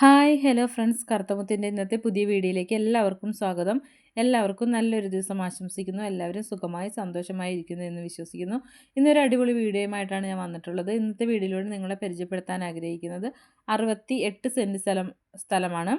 Hi hello friends. കറുത്തമുത്തിന്റെ ഇന്നത്തെ പുതിയ വീഡിയോയിലേക്ക് എല്ലാവർക്കും സ്വാഗതം. എല്ലാവർക്കും നല്ലൊരു ദിവസം ആശംസിക്കുന്നു. എല്ലാവരും സുഖമായി സന്തോഷമായി ഇരിക്കുന്നു എന്ന് വിശ്വസിക്കുന്നു. ഇന്നൊരു അടിപൊളി വീഡിയോയുമായിട്ടാണ് ഞാൻ വന്നിട്ടുള്ളത്. ഇന്നത്തെ വീഡിയോയിലൂടെ നിങ്ങളെ പരിചയപ്പെടുത്താൻ ആഗ്രഹിക്കുന്നത് അറുപത്തി എട്ട് സെന്റ് സ്ഥലം സ്ഥലമാണ്.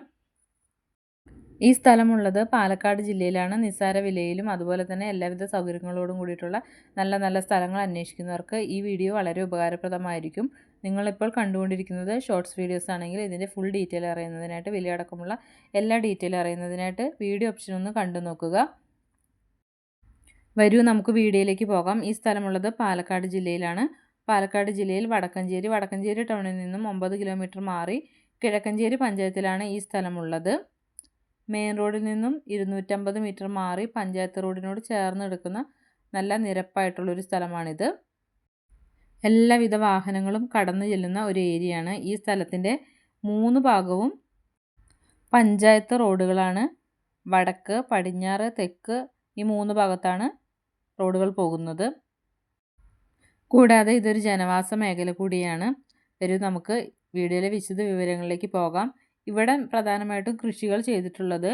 ഈ സ്ഥലമുള്ളത് പാലക്കാട് ജില്ലയിലാണ്. നിസ്സാര വിലയിലും അതുപോലെ തന്നെ എല്ലാവിധ സൗകര്യങ്ങളോടും കൂടിയിട്ടുള്ള നല്ല നല്ല സ്ഥലങ്ങൾ അന്വേഷിക്കുന്നവർക്ക് ഈ വീഡിയോ വളരെ ഉപകാരപ്രദമായിരിക്കും. നിങ്ങളിപ്പോൾ കണ്ടുകൊണ്ടിരിക്കുന്നത് ഷോർട്സ് വീഡിയോസ് ആണെങ്കിൽ ഇതിന്റെ ഫുൾ ഡീറ്റെയിൽ അറിയുന്നതിനായിട്ട് വില അടക്കമുള്ള എല്ലാ ഡീറ്റെയിൽ അറിയുന്നതിനായിട്ട് വീഡിയോ ഓപ്ഷൻ ഒന്ന് കണ്ടു നോക്കുക. വരൂ നമുക്ക് വീഡിയോയിലേക്ക് പോകാം. ഈ സ്ഥലമുള്ളത് പാലക്കാട് ജില്ലയിലാണ്. പാലക്കാട് ജില്ലയിൽ വടക്കഞ്ചേരി വടക്കഞ്ചേരി ടൗണിൽ നിന്നും ഒമ്പത് കിലോമീറ്റർ മാറി കിഴക്കഞ്ചേരി പഞ്ചായത്തിലാണ് ഈ സ്ഥലമുള്ളത്. മെയിൻ റോഡിൽ നിന്നും ഇരുന്നൂറ്റമ്പത് മീറ്റർ മാറി പഞ്ചായത്ത് റോഡിനോട് ചേർന്ന് എടുക്കുന്ന നല്ല നിരപ്പായിട്ടുള്ളൊരു സ്ഥലമാണിത്. എല്ലാവിധ വാഹനങ്ങളും കടന്നു ചെല്ലുന്ന ഒരു ഏരിയയാണ് ഈ സ്ഥലത്തിന്റെ മൂന്ന് ഭാഗവും. പഞ്ചായത്ത് റോഡുകളാണ്. വടക്ക് പടിഞ്ഞാറ് തെക്ക് ഈ മൂന്ന് ഭാഗത്താണ് റോഡുകൾ പോകുന്നത്. കൂടാതെ ഇതൊരു ജനവാസ മേഖല കൂടിയാണ്. ഒരു നമുക്ക് വീഡിയോയിലെ വിശദ വിവരങ്ങളിലേക്ക് പോകാം. ഇവിടെ പ്രധാനമായിട്ടും കൃഷികൾ ചെയ്തിട്ടുള്ളത്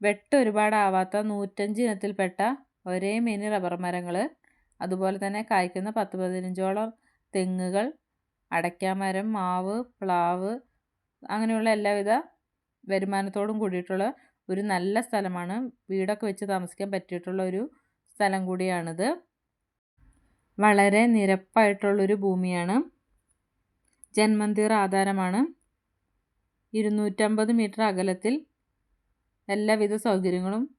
വെട്ട് ഒരുപാടാവാത്ത നൂറ്റഞ്ച് ഇനത്തിൽപ്പെട്ട ഒരേ മിനി റബ്ബർ മരങ്ങൾ അതുപോലെ തന്നെ കായ്ക്കുന്ന പത്ത് പതിനഞ്ചോളം തെങ്ങുകൾ അടയ്ക്കാമരം മാവ് പ്ലാവ് അങ്ങനെയുള്ള എല്ലാവിധ വരുമാനത്തോടും കൂടിയിട്ടുള്ള ഒരു നല്ല സ്ഥലമാണ്. വീടൊക്കെ വെച്ച് താമസിക്കാൻ പറ്റിയിട്ടുള്ള ഒരു സ്ഥലം കൂടിയാണിത്. വളരെ നിരപ്പായിട്ടുള്ളൊരു ഭൂമിയാണ്. ജന്മന്തിർ ആധാരമാണ്. ഇരുന്നൂറ്റമ്പത് മീറ്റർ അകലത്തിൽ എല്ലാവിധ സൗകര്യങ്ങളും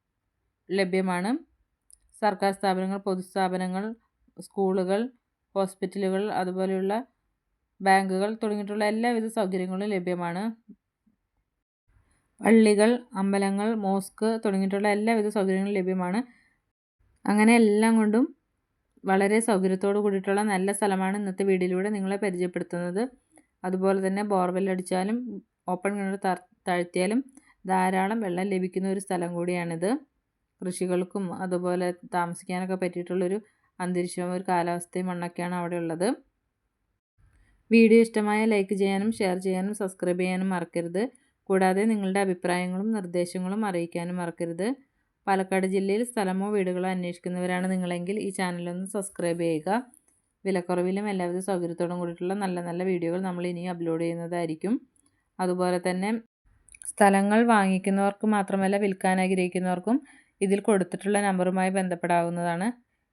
ലഭ്യമാണ്. സർക്കാർ സ്ഥാപനങ്ങൾ പൊതുസ്ഥാപനങ്ങൾ സ്കൂളുകൾ ഹോസ്പിറ്റലുകൾ അതുപോലെയുള്ള ബാങ്കുകൾ തുടങ്ങിയിട്ടുള്ള എല്ലാവിധ സൗകര്യങ്ങളും ലഭ്യമാണ്. പള്ളികൾ അമ്പലങ്ങൾ മോസ്ക് തുടങ്ങിയിട്ടുള്ള എല്ലാവിധ സൗകര്യങ്ങളും ലഭ്യമാണ്. അങ്ങനെ എല്ലാം കൊണ്ടും വളരെ സൗകര്യത്തോടു കൂടിയിട്ടുള്ള നല്ല സ്ഥലമാണ് ഇന്നത്തെ വീഡിയോയിലൂടെ നിങ്ങളെ പരിചയപ്പെടുത്തുന്നത്. അതുപോലെ തന്നെ ബോർവെൽ അടിച്ചാലും ഓപ്പൺ കിണർ താഴ്ത്തിയാലും ധാരാളം വെള്ളം ലഭിക്കുന്ന ഒരു സ്ഥലം കൂടിയാണിത്. കൃഷികൾക്കും അതുപോലെ താമസിക്കാനൊക്കെ പറ്റിയിട്ടുള്ളൊരു അന്തരീക്ഷവും ഒരു കാലാവസ്ഥയും മണ്ണൊക്കെയാണ് അവിടെ ഉള്ളത്. വീഡിയോ ഇഷ്ടമായ ലൈക്ക് ചെയ്യാനും ഷെയർ ചെയ്യാനും സബ്സ്ക്രൈബ് ചെയ്യാനും മറക്കരുത്. കൂടാതെ നിങ്ങളുടെ അഭിപ്രായങ്ങളും നിർദ്ദേശങ്ങളും അറിയിക്കാനും മറക്കരുത്. പാലക്കാട് ജില്ലയിൽ സ്ഥലമോ വീടുകളോ അന്വേഷിക്കുന്നവരാണ് നിങ്ങളെങ്കിൽ ഈ ചാനലൊന്ന് സബ്സ്ക്രൈബ് ചെയ്യുക. വിലക്കുറവിലും എല്ലാവിധ സൗകര്യത്തോടും കൂടിയിട്ടുള്ള നല്ല നല്ല വീഡിയോകൾ നമ്മൾ ഇനി അപ്ലോഡ് ചെയ്യുന്നതായിരിക്കും. അതുപോലെ തന്നെ സ്ഥലങ്ങൾ വാങ്ങിക്കുന്നവർക്ക് മാത്രമല്ല വിൽക്കാൻ ആഗ്രഹിക്കുന്നവർക്കും ഇതിൽ കൊടുത്തിട്ടുള്ള നമ്പറുമായി ബന്ധപ്പെടാവുന്നതാണ്.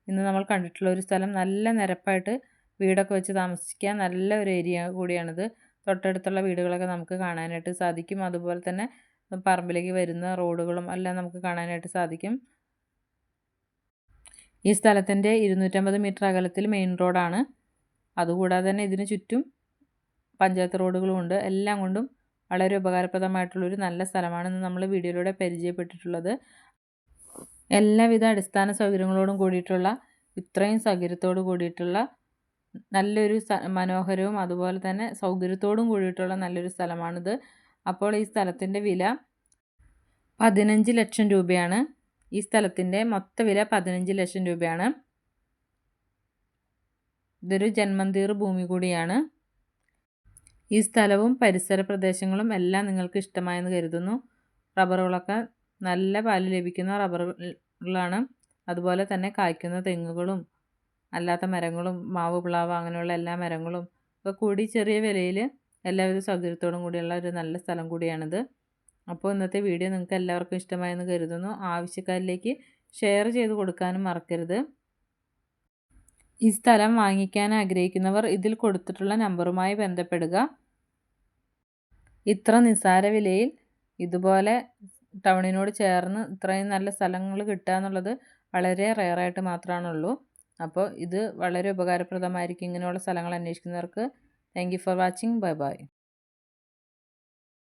ഇന്ന് നമ്മൾ കണ്ടിട്ടുള്ള ഒരു സ്ഥലം നല്ല നിരപ്പായിട്ട് വീടൊക്കെ വെച്ച് താമസിക്കാൻ നല്ല ഒരു ഏരിയ കൂടിയാണിത്. തൊട്ടടുത്തുള്ള വീടുകളൊക്കെ നമുക്ക് കാണാനായിട്ട് സാധിക്കും. അതുപോലെ തന്നെ പറമ്പിലേക്ക് വരുന്ന റോഡുകളും എല്ലാം നമുക്ക് കാണാനായിട്ട് സാധിക്കും. ഈ സ്ഥലത്തിന്റെ ഇരുന്നൂറ്റമ്പത് മീറ്റർ അകലത്തിൽ മെയിൻ റോഡാണ്. അതുകൂടാതെ തന്നെ ഇതിന് ചുറ്റും പഞ്ചായത്ത് റോഡുകളുമുണ്ട് എല്ലാം കൊണ്ടും വളരെ ഉപകാരപ്രദമായിട്ടുള്ളൊരു നല്ല സ്ഥലമാണെന്ന് നമ്മൾ വീഡിയോയിലൂടെ പരിചയപ്പെട്ടിട്ടുള്ളത്. എല്ലാവിധ അടിസ്ഥാന സൗകര്യങ്ങളോടും കൂടിയിട്ടുള്ള ഇത്രയും സൗകര്യത്തോടു കൂടിയിട്ടുള്ള നല്ലൊരു മനോഹരവും അതുപോലെ തന്നെ സൗകര്യത്തോടും കൂടിയിട്ടുള്ള നല്ലൊരു സ്ഥലമാണിത്. അപ്പോൾ ഈ സ്ഥലത്തിന്റെ വില പതിനഞ്ച് ലക്ഷം രൂപയാണ്. ഈ സ്ഥലത്തിന്റെ മൊത്ത വില പതിനഞ്ച് ലക്ഷം രൂപയാണ്. ഇതൊരു ജന്മന്തീർ ഭൂമി കൂടിയാണ്. ഈ സ്ഥലവും പരിസര പ്രദേശങ്ങളും എല്ലാം നിങ്ങൾക്ക് ഇഷ്ടമായെന്ന് കരുതുന്നു. റബ്ബറുകളൊക്കെ നല്ല പാൽ ലഭിക്കുന്ന റബ്ബറുകളാണ് അതുപോലെ തന്നെ കായ്ക്കുന്ന തെങ്ങുകളും അല്ലാത്ത മരങ്ങളും മാവ് പ്ലാവ് അങ്ങനെയുള്ള എല്ലാ മരങ്ങളും ഒക്കെ കൂടി ചെറിയ വിലയിൽ എല്ലാവിധ സൗകര്യത്തോടും കൂടിയുള്ള ഒരു നല്ല സ്ഥലം കൂടിയാണിത്. അപ്പോൾ ഇന്നത്തെ വീഡിയോ നിങ്ങൾക്ക് എല്ലാവർക്കും ഇഷ്ടമായെന്ന് കരുതുന്നു. ആവശ്യക്കാരിലേക്ക് ഷെയർ ചെയ്ത് കൊടുക്കാനും മറക്കരുത്. ഈ സ്ഥലം വാങ്ങിക്കാൻ ആഗ്രഹിക്കുന്നവർ ഇതിൽ കൊടുത്തിട്ടുള്ള നമ്പറുമായി ബന്ധപ്പെടുക. ഇത്ര നിസ്സാര വിലയിൽ ഇതുപോലെ ടൗണിനോട് ചേർന്ന് ഇത്രയും നല്ല സ്ഥലങ്ങൾ കിട്ടുക എന്നുള്ളത് വളരെ റെയറായിട്ട് മാത്രമാണുള്ളൂ. അപ്പോൾ ഇത് വളരെ ഉപകാരപ്രദമായിരിക്കും ഇങ്ങനെയുള്ള സ്ഥലങ്ങൾ അന്വേഷിക്കുന്നവർക്ക്. Thank you for watching. Bye bye.